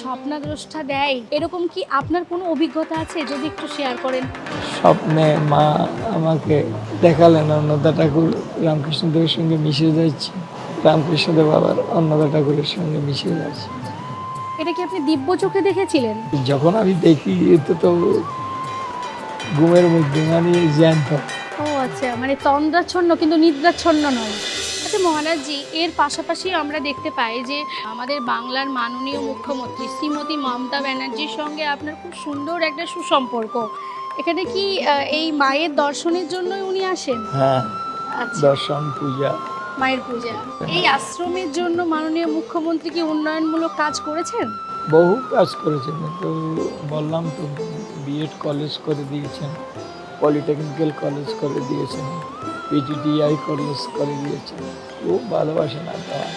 স্বপ্নাদ্রষ্টা দেয়। এরকম কি আপনার কোনো অভিজ্ঞতা আছে? যদি একটু শেয়ার করেন। স্বপ্নে মা আমাকে দেখালেন অন্নদা ঠাকুর রামকৃষ্ণদেবের সঙ্গে মিশে যাচ্ছি। রামকৃষ্ণদেব আবার অন্নদা ঠাকুরের সঙ্গে মিশে যাচ্ছে। এটা কি আপনি দিব্য চোখে দেখেছিলেন? যখন আমি দেখি এতে তো ঘুমের মধ্যে মানে জ্যান্ত। ও আচ্ছা মানে তন্দ্রাচ্ছন্ন কিন্তু নিদ্রাচ্ছন্ন নয়। আচ্ছা মহারাজজি এর পাশাপাশি আমরা দেখতে পাই যে আমাদের বাংলার মাননীয় মুখ্যমন্ত্রী শ্রীমতী মমতা ব্যানার্জির সঙ্গে আপনার খুব সুন্দর একটা সুসম্পর্ক। এখানে কি এই মায়ের দর্শনের জন্যই উনি আসেন? হ্যাঁ আচ্ছা। দর্শন পূজা। মায়ের পূজা। এই আশ্রমের জন্য মাননীয় মুখ্যমন্ত্রী কি উন্নয়নমূলক কাজ করেছেন? বহু কাজ করেছেন কিন্তু বললাম তো বিএড কলেজ করে দিয়েছেন। পলিটেকনিক্যাল কলেজ করে দিয়েছেন পিটিটিআই কলেজ করে দিয়েছেন। খুব ভালোবাসেন আপনারা।